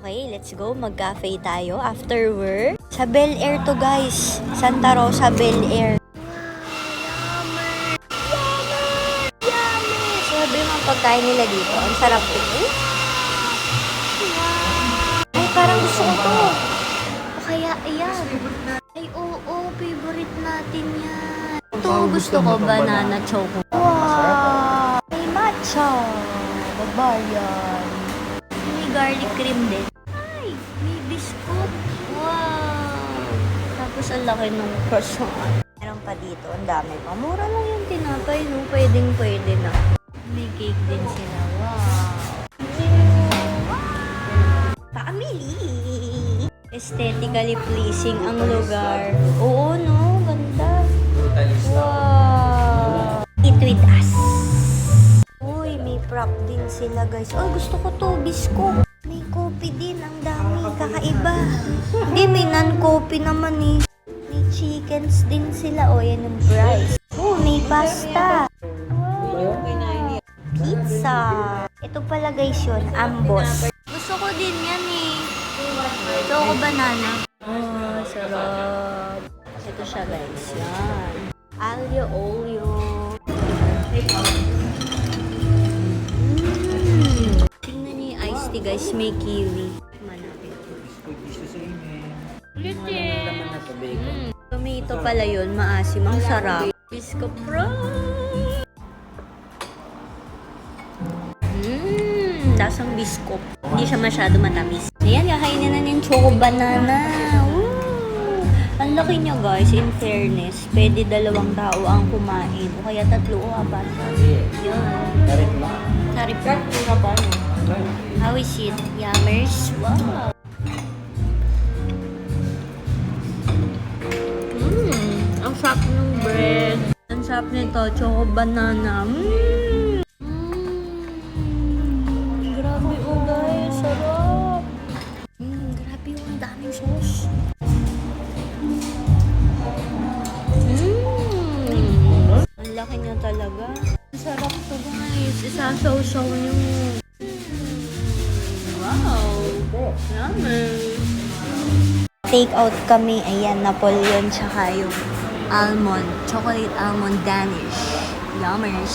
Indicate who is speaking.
Speaker 1: Okay, let's go. Mag-cafe tayo after work. Sa Bel Air to guys. Santa Rosa Bel Air. Sabi ang pagkain nila dito. Ang sarap tingin. Ay, parang gusto ko to. O kaya, ayan. Ay, oo, favorite natin yan. Ito, gusto ko, banana choco. Wow! May matcha. Babayan. May garlic cream din. Ay, may biscuit. Wow! Tapos ang laki ng croissant. Meron pa dito, ang dami pa. Mura lang yung tinapay, no? Pwedeng pwede na. May cake din sila. Wow! Family! Aesthetically pleasing ang lugar. Oo, no? Ganda. Wow! Eat with us. Uy, may prop din sila guys. Uy, gusto ko to, bisko. Kakaiba. Hindi, may non-coffee naman eh. May chickens din sila. O, yan yung rice. Oh, may pasta. Pizza. Ito pala guys yun, ambos. Gusto ko din yan eh. Choco banana. Oh, sarap. Ito siya guys, yan. Alio olio. Mm. Tingnan niyo yung iced tea guys, may kiwi. Manapit. Mm. Tomato pala yun, maasim. Ang sarap. Bisco Pro! Mmm, lasang biskop. Hindi siya masyado matamis. Ayan, kakainin na yung choco banana. Woo! Ang laki niya guys, in fairness. Pwede dalawang tao ang kumain. O kaya tatlo o apat. Yun. Sarap pa. How is it? Yummers? Wow! Sarap ng bread. Ang sarap nito, choco banana. Mmm! Mmm! Grabe oh guys, sarap! Mmm, grabe oh, ang daming sauce. Mmm! Ang laki niya talaga. Ang sarap to guys. Isasaw-saw niyo. Mm. Wow! Yummy! Take out kami. Ayan, Napoleon tsaka yung almond. Chocolate almond Danish. Yummers.